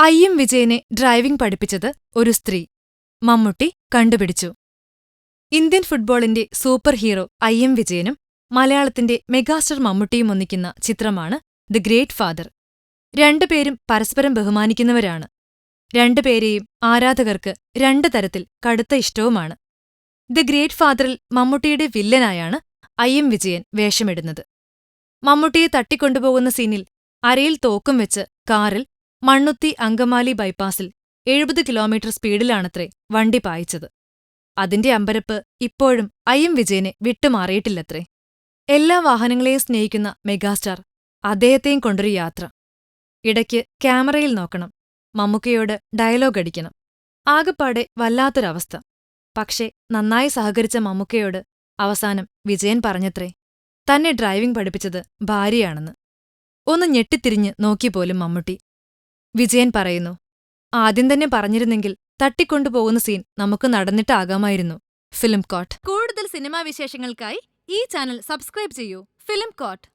I M വിജയനെ driving പഠിപ്പിച്ചത് ഒരു സ്ത്രീ. മമ്മൂട്ടി കണ്ടുപിടിച്ചു. ഇന്ത്യൻ ഫുട്ബോളിന്റെ സൂപ്പർ ഹീറോ ഐ എം വിജയനും മലയാളത്തിന്റെ മെഗാസ്റ്റർ മമ്മൂട്ടിയും ഒന്നിക്കുന്ന ചിത്രമാണ് ദി ഗ്രേറ്റ് ഫാദർ. രണ്ടുപേരും പരസ്പരം ബഹുമാനിക്കുന്നവരാണ്. രണ്ടുപേരെയും ആരാധകർക്ക് രണ്ടു തരത്തിൽ കടുത്ത ഇഷ്ടവുമാണ്. ദി ഗ്രേറ്റ് ഫാദറിൽ മമ്മൂട്ടിയുടെ വില്ലനായാണ് ഐ എം വിജയൻ വേഷമിടുന്നത്. മമ്മൂട്ടിയെ തട്ടിക്കൊണ്ടുപോകുന്ന സീനിൽ അരയിൽ തോക്കും വെച്ച് കാറിൽ മണ്ണുത്തി അങ്കമാലി ബൈപ്പാസിൽ എഴുപത് കിലോമീറ്റർ സ്പീഡിലാണത്രേ വണ്ടി പായിച്ചത്. അതിന്റെ അമ്പരപ്പ് ഇപ്പോഴും അയ്യം വിജയനെ വിട്ടുമാറിയിട്ടില്ലത്രേ. എല്ലാ വാഹനങ്ങളെയും സ്നേഹിക്കുന്ന മെഗാസ്റ്റാർ അദ്ദേഹത്തെയും കൊണ്ടൊരു യാത്ര. ഇടയ്ക്ക് ക്യാമറയിൽ നോക്കണം. മമ്മൂക്കയോട് ഡയലോഗ് അടിക്കണം. ആകപ്പാടെ വല്ലാത്തൊരവസ്ഥ. പക്ഷേ നന്നായി സഹകരിച്ച മമ്മൂക്കയോട് അവസാനം വിജയൻ പറഞ്ഞത്രേ തന്നെ ഡ്രൈവിംഗ് പഠിപ്പിച്ചത് ഭാര്യയാണെന്ന്. ഒന്ന് ഞെട്ടിത്തിരിഞ്ഞ് നോക്കിപ്പോലും മമ്മൂട്ടി വിജയൻ പറയുന്നു. ആദ്യം തന്നെ പറഞ്ഞിരുന്നെങ്കിൽ തട്ടിക്കൊണ്ടുപോകുന്ന സീൻ നമുക്ക് നടന്നിട്ടാകാമായിരുന്നു. ഫിലിം കോട്ട്. കൂടുതൽ സിനിമാ വിശേഷങ്ങൾക്കായി ഈ ചാനൽ സബ്സ്ക്രൈബ് ചെയ്യൂ. Film coat.